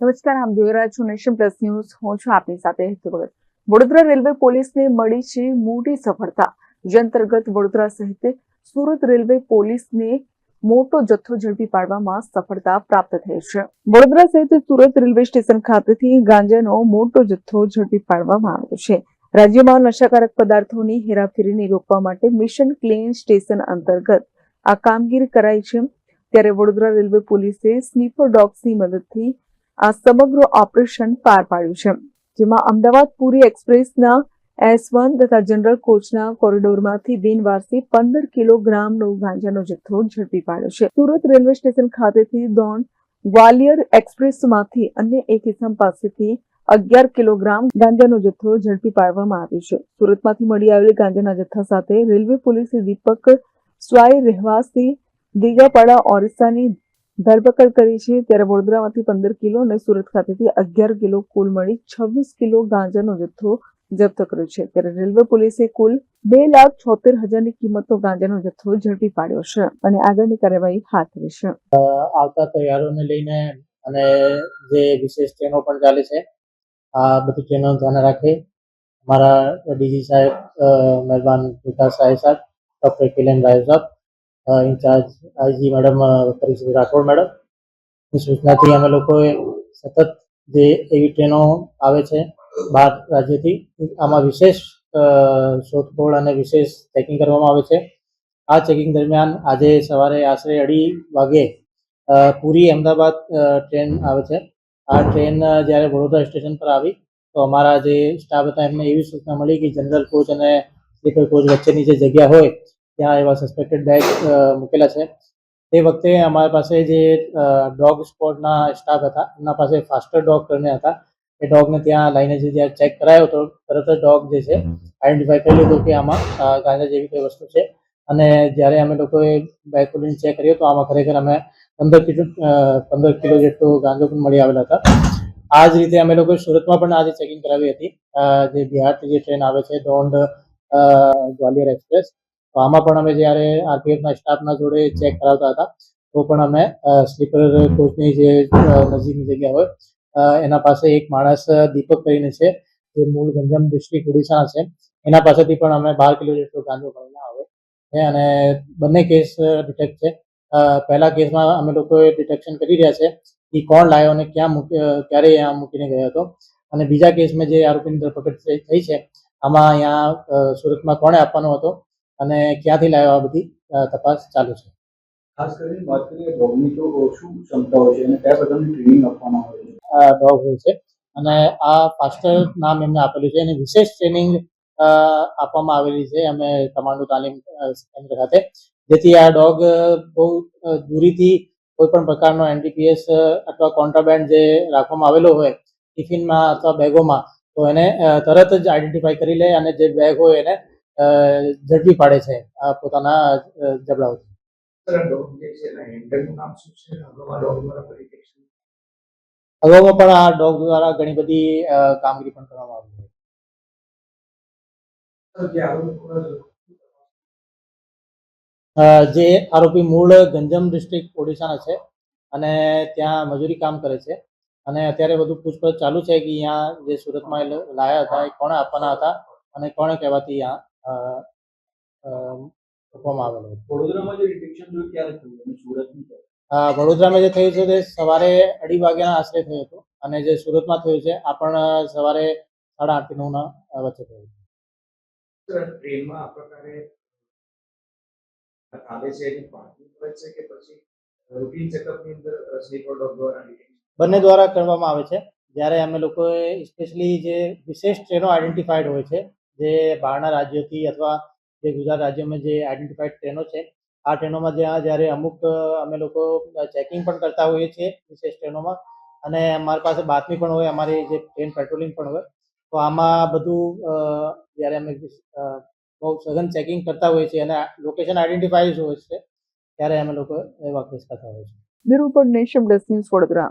નમસ્કાર આપ જોઈ રહ્યા છો નેશન પ્લસ ન્યૂઝ. હું છું આપની સાથે હેતુ ભગત. વડોદરા રેલવે પોલીસને મળી છે મોટી સફળતા. જે અંતર્ગત વડોદરા સહિત સુરત રેલવે પોલીસને મોટો જથ્થો ઝડપી પાડવામાં સફળતા પ્રાપ્ત થઈ છે. વડોદરા સહિત સુરત રેલવે સ્ટેશન ખાતેથી ગાંજાનો મોટો જથ્થો ઝડપી પાડવામાં આવ્યો છે. રાજ્યમાં નશાકારક પદાર્થોની હેરાફેરીને રોકવા માટે મિશન ક્લીન સ્ટેશન અંતર્ગત આ કામગીરી કરાઈ છે. ત્યારે વડોદરા રેલવે પોલીસે સ્નીફર ડોગ્સની મદદથી આ સમગ્ર ઓપરેશન પાર પાડ્યું છે. જેમાં અમદાવાદ પુરી એક્સપ્રેસના એસ વન તથા જનરલ કોચના કોરિડોરમાંથી બિનવારસી પંદર કિલોગ્રામનો ગાંજાનો જથ્થો ઝડપી પાડ્યો છે. સુરત રેલવે સ્ટેશન ખાતેથી દોણ ગ્વાલિયર એક્સપ્રેસમાંથી અન્ય એક ઇસમ પાસેથી અગિયાર કિલોગ્રામ ગાંજાનો જથ્થો ઝડપી પાડવામાં આવ્યો છે. સુરતમાંથી મળી આવેલી ગાંજાના જથ્થા સાથે રેલવે પોલીસે દીપક સ્વાય રહેવાસી દીગાપાડા ઓરિસ્સાની ધરપકડ કરી છે ત્યારે વડોદરામાંથી પંદર કિલો અને સુરત ખાતેથી અગિયાર કિલો કુલ મળી છવ્વીસ કિલો ગાંજાનો જથ્થો જપ્ત કર્યો છે. ત્યારે રેલવે પોલીસે કુલ બે લાખ છોતેર હજારની કિંમતનો ગાંજાનો જથ્થો ઝડપી પાડ્યો છે અને આગળની કાર્યવાહી હાથ ધરી છે. આવતા તૈયારોને લઈને અને જે વિશેષ ટ્રેનો પણ ચાલે છે, આ બધી ટ્રેનો ધ્યાન રાખે. અમારા ડીજી સાહેબ મહેરબાન વિકાસ સાહેબ સાહેબ, ડોક્ટર કિલેન રાય સાહેબ ઇન્ચાર્જ આઈજી મેડમ પરિશ્રી રાઠોડ મેડમ. ની સૂચનાથી અમે લોકોએ સતત જે એવી ટ્રેનો આવે છે બહાર રાજ્યથી, આમાં વિશેષ શોધખોળ અને વિશેષ ચેકિંગ કરવામાં આવે છે. આ ચેકિંગ દરમિયાન આજે સવારે આશરે અઢી વાગે પુરી અમદાવાદ ટ્રેન આવે છે. આ ટ્રેન જ્યારે વડોદરા સ્ટેશન પર આવી, તો અમારા જે સ્ટાફ હતા, એમને એવી સૂચના મળી કે જનરલ કોચ અને સ્લીપર કોચ વચ્ચેની જે જગ્યા હોય ત્યાં એવા સસ્પેક્ટેડ બેગ મૂકેલા છે. તે વખતે અમારા પાસે જે ડોગ સ્પોટના સ્ટાફ હતા એમના પાસે ફાસ્ટર ડોગ કરીને હતા. એ ડોગને ત્યાં લઈને જે જ્યારે ચેક કરાયો તો તરત જ ડોગ જે છે આઈડેન્ટિફાઈ કરી લીધું કે આમાં ગાંજા જેવી કોઈ વસ્તુ છે. અને જ્યારે અમે લોકોએ બેગ ખોલીને ચેક કર્યો તો આમાં ખરેખર અમે પંદર કિલો પંદર કિલો જેટલો ગાંજો પણ મળી આવેલા હતા. આ જ રીતે અમે લોકોએ સુરતમાં પણ આજે ચેકિંગ કરાવી હતી. જે બિહારથી જે ટ્રેન આવે છે દોંડ ગ્વાલિયર એક્સપ્રેસ તો આમાં પણ અમે જ્યારે આરપીએફના સ્ટાફના જોડે ચેક કરાવતા હતા, તો પણ અમે સ્લીપર કોચની જે નજીકની જગ્યા હોય એના પાસે એક માણસ દીપક કરીને છે, જે મૂળ ગંજમ ડિસ્ટ્રિક્ટ ઓડિશાના છે, એના પાસેથી પણ અમે બાર કિલો જેટલો ગાંજો ભરીને આવે છે અને બંને કેસ ડિટેક્ટ છે. પહેલા કેસમાં અમે લોકોએ ડિટેક્શન કરી રહ્યા છે કે કોણ લાવ્યો અને ક્યાં મૂકી ક્યારે અહીંયા મૂકીને ગયો હતો. અને બીજા કેસમાં જે આરોપીની ધરપકડ થઈ છે, આમાં અહીંયા સુરતમાં કોણે આપવાનો હતો? અને ક્યાંથી લાવ્યો આ બધી તપાસ ચાલુ છે? ખાસ કરીને વાત કરીએ ડોગની તો શું ક્ષમતા હોય છે અને કયા પ્રકારની ટ્રેનિંગ આપવામાં આવે છે? ડોગ હોય છે. અને આ ફાસ્ટર નામ એમને આપેલું છે. એની વિશેષ ટ્રેનિંગ આપવામાં આવેલી છે અમે કમાન્ડો તાલીમ કેન્દ્ર ખાતે જેથી આ ડોગ બહુ દૂરીથી કોઈ પણ પ્રકારનો એનડીપીએસ અથવા કોન્ટ્રાબેન્ડ જે રાખવામાં આવેલો હોય ટિફિનમાં અથવા બેગોમાં તો એને તરત જ આઈડેન્ટિફાઈ કરી લે અને જે બેગ હોય એને ઝડપી પાડે છે આ પોતાના જબડાઓથી અગાઉમાં પણ આ ડોગ દ્વારા ઘણી બધી કામગીરી પણ કરવામાં આવી છે જે આરોપી મૂળ ગંજમ ડિસ્ટ્રિક્ટ ઓડિશાના છે અને ત્યાં મજૂરી કામ કરે છે. અને અત્યારે બધું પૂછપરછ ચાલુ છે કે અહીંયા જે સુરતમાં લાયા હતા એ કોણે આપવાના હતા અને કોણે કહેવાથી અહીંયા અ, આવેલો વડોદરામાં જે ડિટેક્શન જોયું ક્યારે થયું વડોદરામાં જે છે તે સવારે અઢી વાગ્યાના આશરે થયું હતું અને જે સુરતમાં થયું છે આ પણ સવારે સાડા આઠથી નવના વચ્ચે થયું ટ્રેનમાં આ પ્રકારે આવે છે એની પાર્કિંગ કરે છે કે પછી રૂટીન ચેકઅપની અંદર સ્લીપર ડોગ દ્વારા બંને દ્વારા કરવામાં આવે છે. જ્યારે અમે લોકોએ સ્પેશિયલી જે વિશેષ ટ્રેનો આઈડેન્ટિફાઈડ હોય છે જે બહારના રાજ્યોથી અથવા જે ગુજરાત રાજ્યમાં જે આઈડેન્ટિફાઈડ ટ્રેનો છે, આ ટ્રેનોમાં જ્યાં જ્યારે અમુક અમે લોકો ચેકિંગ પણ કરતા હોઈએ છીએ વિશેષ ટ્રેનોમાં. અને અમારી પાસે બાતમી પણ હોય, અમારી જે ટ્રેન પેટ્રોલિંગ પણ હોય. તો આમાં બધું જ્યારે અમે બહુ સઘન ચેકિંગ કરતા હોઈએ છીએ અને લોકેશન આઈડેન્ટિફાઈડ હોય છે, ત્યારે અમે લોકો એ કેસ કરતા હોઈએ છીએ. નિરૂપણ નેશમ પ્લસ ન્યૂઝ વડોદરા.